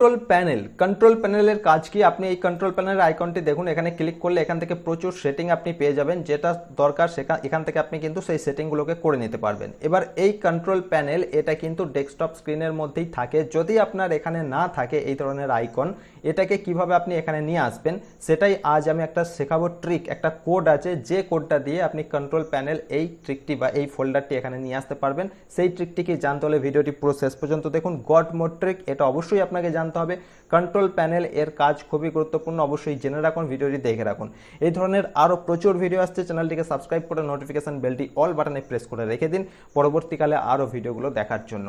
Control panel control প্যানেলের কাজ কি? আপনি এই কন্ট্রোল প্যানেলের আইকনটি দেখুন, এখানে ক্লিক করলে এখান থেকে প্রচুর সেটিং আপনি পেয়ে যাবেন। যেটা দরকার সেখান এখান থেকে আপনি কিন্তু সেই সেটিংগুলোকে করে নিতে পারবেন। এবার এই কন্ট্রোল প্যানেল এটা কিন্তু ডেস্কটপ স্ক্রিনের মধ্যেই থাকে। যদি আপনার এখানে না থাকে এই ধরনের আইকন এটাকে কীভাবে আপনি এখানে নিয়ে আসবেন? সেটাই আজ আমি একটা শেখাবো ট্রিক একটা কোড আছে। যে কোডটা দিয়ে আপনি কন্ট্রোল প্যানেল এই ট্রিকটি বা এই ফোল্ডারটি এখানে নিয়ে আসতে পারবেন। সেই ট্রিকটি কি জানতে হলে ভিডিওটি পুরো শেষ পর্যন্ত দেখুন। গড মোড ট্রিক এটা অবশ্যই আপনাকে জানতে হবে। কন্ট্রোল প্যানেল এর কাজ খুবই গুরুত্বপূর্ণ, অবশ্যই জেনে রাখুন, ভিডিওটি দেখে রাখুন। এই ধরনের আরও প্রচুর ভিডিও আসছে, চ্যানেলটিকে সাবস্ক্রাইব করে নোটিফিকেশন বেলটি অল বাটনে প্রেস করে রেখে দিন পরবর্তীকালে আরও ভিডিওগুলো দেখার জন্য।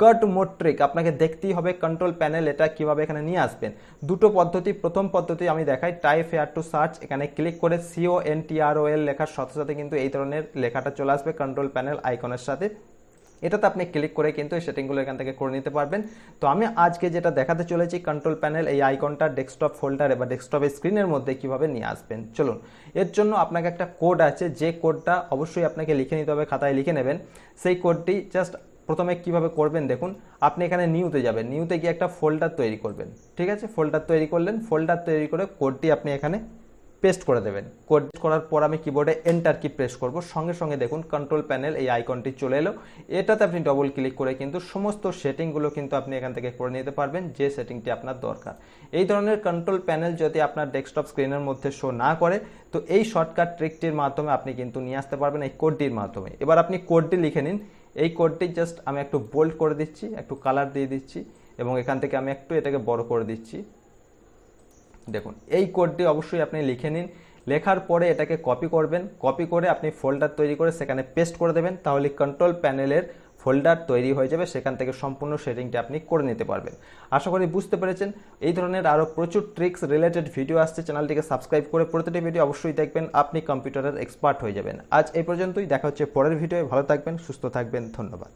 গড মোড ট্রিক আপনাকে দেখতেই হবে কন্ট্রোল প্যানেল এটা কীভাবে এখানে নিয়ে আসবেন। দুটো পদ্ধতি, প্রথম পদ্ধতি আমি দেখাই টাইপ হেয়ার টু সার্চ এখানে ক্লিক করে C O N T L লেখার সাথে সাথে কিন্তু এই ধরনের লেখাটা চলে আসবে কন্ট্রোল প্যানেল আইকনের সাথে। এটাতে আপনি ক্লিক করে কিন্তু এই সেটিংগুলো এখান থেকে করে নিতে পারবেন। তো আমি আজকে যেটা দেখাতে চলেছি কন্ট্রোল প্যানেল এই আইকনটা ডেস্কটপ ফোল্ডারে বা ডেস্কটপের স্ক্রিনের মধ্যে কীভাবে নিয়ে আসবেন। চলুন, এর জন্য আপনাকে একটা কোড আছে, যে কোডটা অবশ্যই আপনাকে লিখে নিতে হবে, খাতায় লিখে নেবেন। সেই কোডটি জাস্ট প্রথমে কীভাবে করবেন দেখুন, আপনি এখানে নিউতে যাবেন। নিউতে গিয়ে একটা ফোল্ডার তৈরি করবেন। ঠিক আছে? ফোল্ডার তৈরি করলেন। ফোল্ডার তৈরি করে কোডটি আপনি এখানে পেস্ট করে দেবেন। কোড করার পর আমি কিবোর্ডে এন্টার কি প্রেস করব। সঙ্গে সঙ্গে দেখুন কন্ট্রোল প্যানেল এই আইকনটি চলে এলো। এটাতে আপনি ডবল ক্লিক করে কিন্তু সমস্ত সেটিংগুলো কিন্তু আপনি এখান থেকে করে নিতে পারবেন, যে সেটিংটি আপনার দরকার। এই ধরনের কন্ট্রোল প্যানেল যদি আপনার ডেস্কটপ স্ক্রিনের মধ্যে শো না করে, তো এই শর্টকাট ট্রিকটির মাধ্যমে আপনি কিন্তু নিয়ে আসতে পারবেন এই কোডটির মাধ্যমে। এবার আপনি কোডটি লিখে নিন। এই কোডটি জাস্ট আমি একটু বোল্ড করে দিচ্ছি, একটু কালার দিয়ে দিচ্ছি, এবং এখান থেকে আমি একটু এটাকে বড় করে দিচ্ছি। দেখুন, এই কোডটি অবশ্যই আপনি লিখে নিন। লেখার পরে এটাকে কপি করবেন। কপি করে আপনি ফোল্ডার তৈরি করে সেখানে পেস্ট করে দেবেন। তাহলে কন্ট্রোল প্যানেলের ফোল্ডার তৈরি হয়ে যাবে। সেখান থেকে সম্পূর্ণ সেটিংটি আপনি করে নিতে পারবেন। আশা করি বুঝতে পেরেছেন। এই ধরনের আরও প্রচুর ট্রিক্স রিলেটেড ভিডিও আসছে। চ্যানেলটিকে সাবস্ক্রাইব করে প্রতিটি ভিডিও অবশ্যই দেখবেন। আপনি কম্পিউটারের এক্সপার্ট হয়ে যাবেন। আজ এই পর্যন্তই। দেখা হচ্ছে পরের ভিডিও ভালো থাকবেন, সুস্থ থাকবেন। ধন্যবাদ।